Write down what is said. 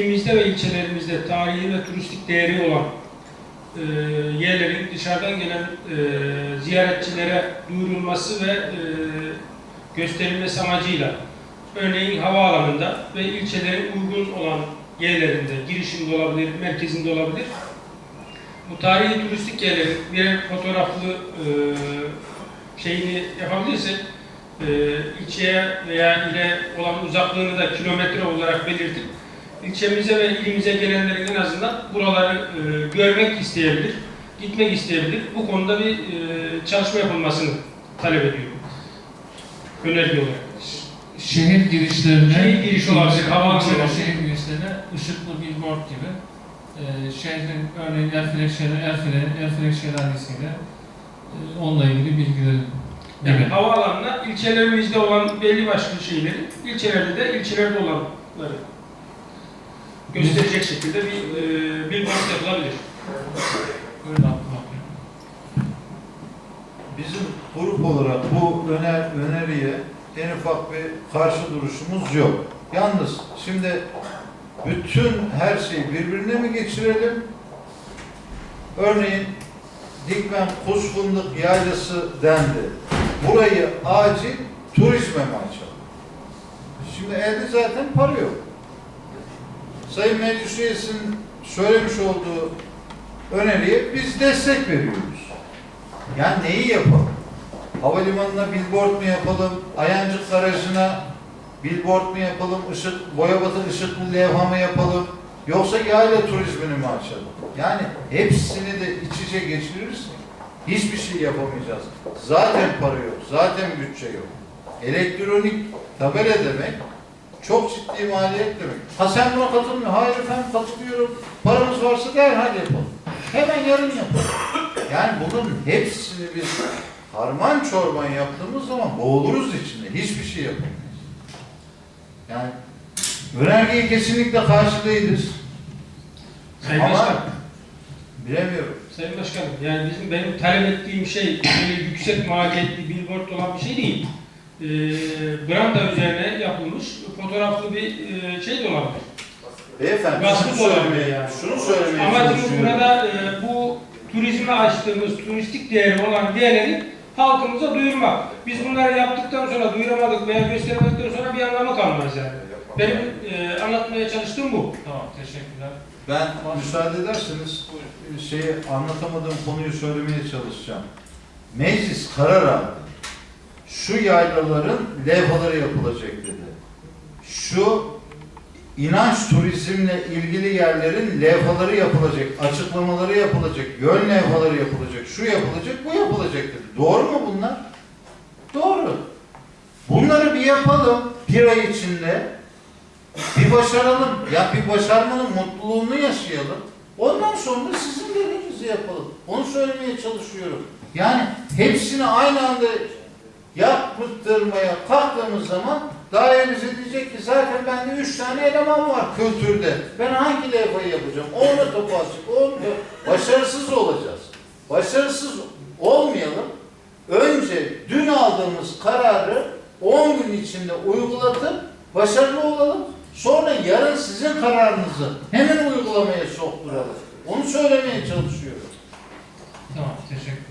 İlimizde ve ilçelerimizde tarihi ve turistik değeri olan e, yerlerin dışarıdan gelen e, ziyaretçilere duyurulması ve e, gösterilmesi amacıyla örneğin havaalanında ve ilçelerin uygun olan yerlerinde, girişinde olabilir, merkezinde olabilir. Bu tarihi turistik yerlerin birer fotoğraflı e, şeyini yapabilirsek e, ilçeye veya ile olan uzaklığını da kilometre olarak belirtip ilçemize ve ilimize gelenlerin en azından buraları e, görmek isteyebilir, gitmek isteyebilir. Bu konuda bir e, çalışma yapılmasını talep ediyorum. Öneri olarak. Şehir girişlerine, Şehir girişi olabilir, havaalanı şehir girişlerine ışıklı billboard gibi e, şehrin örneğin Erfelek Şelale, Erfelek, Erfelek Şelalesi'yle e, onunla ilgili bilgileri Yani gibi. havaalanına ilçelerimizde olan belli başlı şeyleri, ilçelerde de ilçelerde olanları gösterecek şekilde bir e, billboard yapılabilir. Abdullah Bey. Bizim grup olarak bu öner, öneriye en ufak bir karşı duruşumuz yok. Yalnız şimdi bütün her şeyi birbirine mi geçirelim? Örneğin Dikmen Fındık Yaylası dendi. Burayı acil turizme mi açalım? Şimdi elde zaten para yok. Sayın Meclis Üyesi'nin söylemiş olduğu öneriye biz destek veriyoruz. Yani neyi yapalım? Havalimanına billboard mu yapalım? Ayancık Garajı'na billboard mu yapalım? Işık, boyabatı ışıklı levha mı yapalım? Yoksa yayla turizmini mi açalım? Yani hepsini de iç içe geçirirsek hiçbir şey yapamayacağız. Zaten para yok, zaten bütçe yok. Elektronik tabela demek çok ciddi maliyet demek. Ha sen buna katılmıyor. Hayır efendim katılıyorum. Paramız varsa derhal yapalım. Hemen yarın yapalım. Yani bunun hepsini biz harman çorban yaptığımız zaman boğuluruz içinde. Hiçbir şey yapamayız. Yani önergeye kesinlikle karşı değiliz. Sayın Ama- Başkan, Bilemiyorum. Sayın Başkanım, yani bizim benim talep ettiğim şey böyle yüksek maliyetli billboard olan bir şey değil. Ee, branda üzerine yapılmış fotoğraflı bir e, şey de olabilir. Beyefendi Baskı şunu da olabilir söylemeye, yani. şunu söylemeye Amacımız çalışıyorum. burada e, bu turizme açtığımız turistik değeri olan değerleri halkımıza duyurmak. Biz bunları yaptıktan sonra duyuramadık veya gösteremedikten sonra bir anlamı kalmaz yani. Benim e, anlatmaya çalıştığım bu. Tamam, teşekkürler. Ben müsaade ederseniz şeyi anlatamadığım konuyu söylemeye çalışacağım. Meclis karar aldı. Şu yaylaların levhaları yapılacak dedi. Şu inanç turizmle ilgili yerlerin levhaları yapılacak, açıklamaları yapılacak, yön levhaları yapılacak, şu yapılacak, bu yapılacak dedi. Doğru mu bunlar? Doğru. Bunları bir yapalım bir ay içinde. Bir başaralım. Ya bir başarmanın mutluluğunu yaşayalım. Ondan sonra sizin dediğinizi yapalım. Onu söylemeye çalışıyorum. Yani hepsini aynı anda yaptırmaya kalktığımız zaman dairemize diyecek ki zaten bende üç tane eleman var kültürde. Ben hangi levhayı yapacağım? Onu topu açık, onu da- başarısız olacağız. Başarısız olmayalım. Önce dün aldığımız kararı 10 gün içinde uygulatıp başarılı olalım. Sonra yarın sizin kararınızı hemen uygulamaya sokturalım. Onu söylemeye çalışıyorum. Tamam, teşekkür